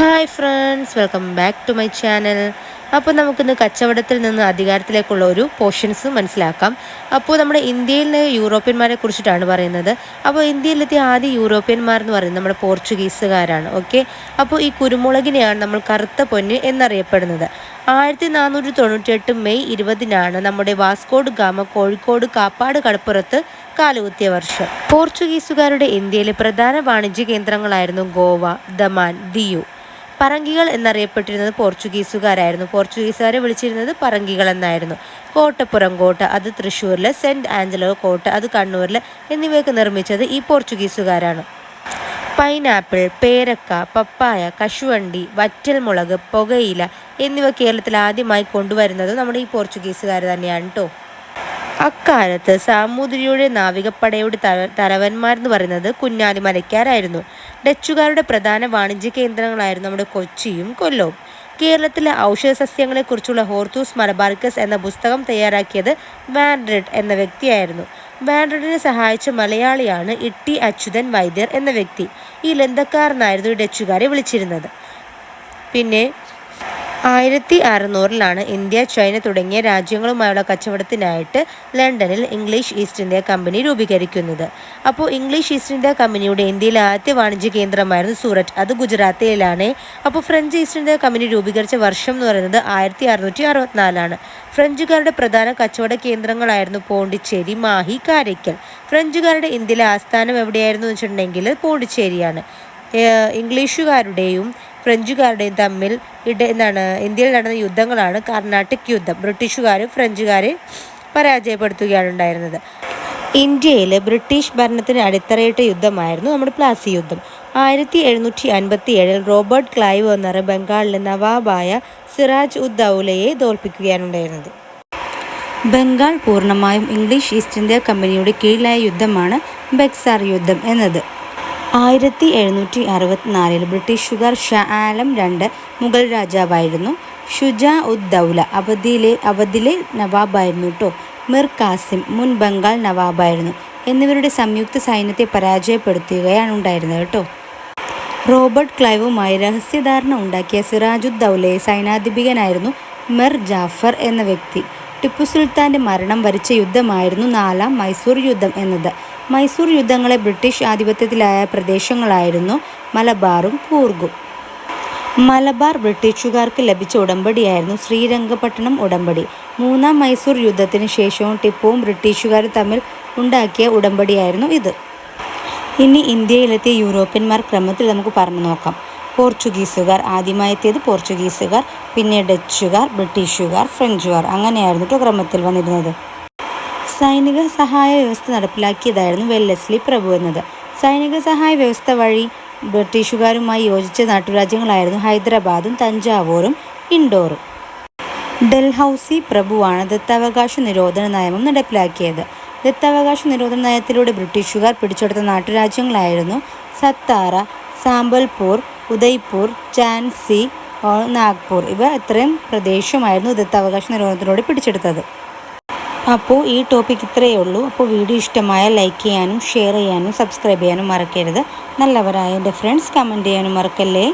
Hi friends welcome back to my channel അപ്പോൾ നമുക്കിന്ന് കച്ചവടത്തിൽ നിന്ന് അധികാരത്തിലേക്കുള്ള ഒരു പോർഷൻസ് മനസ്സിലാക്കാം. അപ്പോൾ നമ്മുടെ ഇന്ത്യയിലെ യൂറോപ്യന്മാരെ കുറിച്ചിട്ടാണ് പറയുന്നത്. അപ്പോൾ ഇന്ത്യയിലെത്തിയ ആദ്യ യൂറോപ്യന്മാർ എന്ന് പറയുന്നത് നമ്മുടെ പോർച്ചുഗീസുകാരാണ്. ഓക്കെ അപ്പോൾ ഈ കുരുമുളകിനെയാണ് നമ്മൾ കറുത്ത പൊന്ന് എന്നറിയപ്പെടുന്നത്. ആയിരത്തി നാനൂറ്റി തൊണ്ണൂറ്റിയെട്ട് മെയ് ഇരുപതിനാണ് നമ്മുടെ വാസ്കോഡ് ഗാമ കോഴിക്കോട് കാപ്പാട് കടപ്പുറത്ത് കാലുകുത്തിയ വർഷം. പോർച്ചുഗീസുകാരുടെ ഇന്ത്യയിലെ പ്രധാന വാണിജ്യ കേന്ദ്രങ്ങളായിരുന്നു ഗോവ ദമാൻ ദിയു. പറങ്കികൾ എന്നറിയപ്പെട്ടിരുന്നത് പോർച്ചുഗീസുകാരായിരുന്നു. പോർച്ചുഗീസുകാരെ വിളിച്ചിരുന്നത് പറങ്കികൾ എന്നായിരുന്നു. കോട്ടപ്പുറം കോട്ട അത് തൃശ്ശൂരിലെ സെന്റ് ആഞ്ചലോ കോട്ട അത് കണ്ണൂരിൽ എന്നിവയൊക്കെ നിർമ്മിച്ചത് ഈ പോർച്ചുഗീസുകാരാണ്. പൈനാപ്പിൾ പേരക്ക പപ്പായ കശുവണ്ടി വറ്റൽമുളക് പുകയില എന്നിവ കേരളത്തിൽ ആദ്യമായി കൊണ്ടുവരുന്നത് നമ്മുടെ ഈ പോർച്ചുഗീസുകാർ തന്നെയാണ് കേട്ടോ അക്കാലത്ത് സാമൂതിരിയുടെ നാവികപ്പടയുടെ തലവന്മാർ തലവന്മാരെന്ന് പറയുന്നത് കുഞ്ഞാലി മലയ്ക്കാരായിരുന്നു. ഡച്ചുകാരുടെ പ്രധാന വാണിജ്യ കേന്ദ്രങ്ങളായിരുന്നു നമ്മുടെ കൊച്ചിയും കൊല്ലവും. കേരളത്തിലെ ഔഷധ സസ്യങ്ങളെക്കുറിച്ചുള്ള ഹോർത്തൂസ് മലബാർക്കസ് എന്ന പുസ്തകം തയ്യാറാക്കിയത് വാൻഡ്രിഡ് എന്ന വ്യക്തിയായിരുന്നു. വാൻഡ്രിഡിനെ സഹായിച്ച മലയാളിയാണ് ഇട്ടി അച്യുതൻ വൈദ്യർ എന്ന വ്യക്തി. ഈ ലന്തക്കാരനായിരുന്നു ഡച്ചുകാരെ വിളിച്ചിരുന്നത്. പിന്നെ ആയിരത്തി അറുന്നൂറിലാണ് ഇന്ത്യ ചൈന തുടങ്ങിയ രാജ്യങ്ങളുമായുള്ള കച്ചവടത്തിനായിട്ട് ലണ്ടനിൽ ഇംഗ്ലീഷ് ഈസ്റ്റ് ഇന്ത്യ കമ്പനി രൂപീകരിക്കുന്നത്. അപ്പോൾ ഇംഗ്ലീഷ് ഈസ്റ്റ് ഇന്ത്യ കമ്പനിയുടെ ഇന്ത്യയിലെ ആദ്യ വാണിജ്യ കേന്ദ്രമായിരുന്നു സൂററ്റ്. അത് ഗുജറാത്തിലാണ്. അപ്പോൾ ഫ്രഞ്ച് ഈസ്റ്റ് ഇന്ത്യ കമ്പനി രൂപീകരിച്ച വർഷം എന്ന് പറയുന്നത് ആയിരത്തി അറുന്നൂറ്റി അറുപത്തിനാലാണ് ഫ്രഞ്ചുകാരുടെ പ്രധാന കച്ചവട കേന്ദ്രങ്ങളായിരുന്നു പോണ്ടിച്ചേരി മാഹി കാരയ്ക്കൽ. ഫ്രഞ്ചുകാരുടെ ഇന്ത്യയിലെ ആസ്ഥാനം എവിടെയായിരുന്നു എന്ന് വെച്ചിട്ടുണ്ടെങ്കിൽ പോണ്ടിച്ചേരിയാണ്. ഇംഗ്ലീഷുകാരുടെയും ഫ്രഞ്ചുകാരുടെയും തമ്മിൽ ഇട എന്താണ് ഇന്ത്യയിൽ നടന്ന യുദ്ധങ്ങളാണ് കർണാട്ടിക് യുദ്ധം. ബ്രിട്ടീഷുകാർ ഫ്രഞ്ചുകാരെ പരാജയപ്പെടുത്തുകയാണ് ഉണ്ടായിരുന്നത് ഇന്ത്യയിൽ ബ്രിട്ടീഷ് ഭരണത്തിന് അടിത്തറയിട്ട യുദ്ധമായിരുന്നു നമ്മുടെ പ്ലാസി യുദ്ധം. ആയിരത്തി എഴുന്നൂറ്റി അൻപത്തി ഏഴിൽ റോബർട്ട് ക്ലൈവ് എന്ന ബംഗാളിലെ നവാബായ സിറാജ് ഉദ് ദൗലയെ തോൽപ്പിക്കുകയാണ് ഉണ്ടായിരുന്നത് ബംഗാൾ പൂർണമായും ഇംഗ്ലീഷ് ഈസ്റ്റ് ഇന്ത്യ കമ്പനിയുടെ കീഴിലായ യുദ്ധമാണ് ബെക്സാർ യുദ്ധം എന്നത്. ആയിരത്തി എഴുന്നൂറ്റി അറുപത്തിനാലിൽ ബ്രിട്ടീഷുകാർ ഷാ ആലം രണ്ട് മുഗൾ രാജാവായിരുന്നു. ഷുജാ ഉദ് ദൗല അവധിയിലെ അവധിലെ നവാബായിരുന്നു കേട്ടോ മിർ കാസിം മുൻ ബംഗാൾ നവാബായിരുന്നു എന്നിവരുടെ സംയുക്ത സൈന്യത്തെ പരാജയപ്പെടുത്തുകയാണ് ഉണ്ടായിരുന്നത് കേട്ടോ റോബർട്ട് ക്ലൈവുമായി രഹസ്യധാരണ ഉണ്ടാക്കിയ സിറാജുദ് ദൗലയെ സൈനാധിപകനായിരുന്നു മിർ ജാഫർ എന്ന വ്യക്തി. ടിപ്പു സുൽത്താന്റെ മരണം വരിച്ച യുദ്ധമായിരുന്നു നാലാം മൈസൂർ യുദ്ധം എന്നത്. മൈസൂർ യുദ്ധങ്ങളെ ബ്രിട്ടീഷ് ആധിപത്യത്തിലായ പ്രദേശങ്ങളായിരുന്നു മലബാറും കൂർഗും. മലബാർ ബ്രിട്ടീഷുകാർക്ക് ലഭിച്ച ഉടമ്പടിയായിരുന്നു ശ്രീരംഗപട്ടണം ഉടമ്പടി. മൂന്നാം മൈസൂർ യുദ്ധത്തിന് ശേഷവും ടിപ്പുവും ബ്രിട്ടീഷുകാർ തമ്മിൽ ഉണ്ടാക്കിയ ഉടമ്പടിയായിരുന്നു ഇത്. ഇനി ഇന്ത്യയിലെത്തിയ യൂറോപ്യന്മാർ ക്രമത്തിൽ നമുക്ക് പറഞ്ഞു നോക്കാം. പോർച്ചുഗീസുകാർ ആദ്യമായി എത്തിയത് പോർച്ചുഗീസുകാർ പിന്നെ ഡച്ചുകാർ ബ്രിട്ടീഷുകാർ ഫ്രഞ്ചുകാർ. അങ്ങനെയായിരുന്നു ക്രമത്തിൽ വന്നിരുന്നത്. സൈനിക സഹായ വ്യവസ്ഥ നടപ്പിലാക്കിയതായിരുന്നു വെല്ലസ്ലി പ്രഭു എന്നത്. സൈനിക സഹായ വ്യവസ്ഥ വഴി ബ്രിട്ടീഷുകാരുമായി യോജിച്ച നാട്ടുരാജ്യങ്ങളായിരുന്നു ഹൈദരാബാദും തഞ്ചാവൂരും ഇൻഡോറും. ഡൽഹൌസി പ്രഭുവാണ് ദത്താവകാശ നിരോധന നിയമം നടപ്പിലാക്കിയത്. ദത്താവകാശ നിരോധന നയത്തിലൂടെ ബ്രിട്ടീഷുകാർ പിടിച്ചെടുത്ത നാട്ടുരാജ്യങ്ങളായിരുന്നു സത്താറ സാമ്പൽപൂർ ഉദയ്പൂർ ചാൻസി നാഗ്പൂർ. ഇവ ഇത്രയും പ്രദേശമായിരുന്നു ദത്താവകാശ നിരോധനത്തിലൂടെ പിടിച്ചെടുത്തത്. അപ്പോൾ ഈ ടോപ്പിക് ഇത്രയേ ഉള്ളൂ. അപ്പോൾ വീഡിയോ ഇഷ്ടമായ ലൈക്ക് ചെയ്യാനും ഷെയർ ചെയ്യാനും സബ്സ്ക്രൈബ് ചെയ്യാനും മറക്കരുത്. നല്ലവരായ എന്റെ ഫ്രണ്ട്സ് കമന്റ് ചെയ്യാനും മറക്കല്ലേ?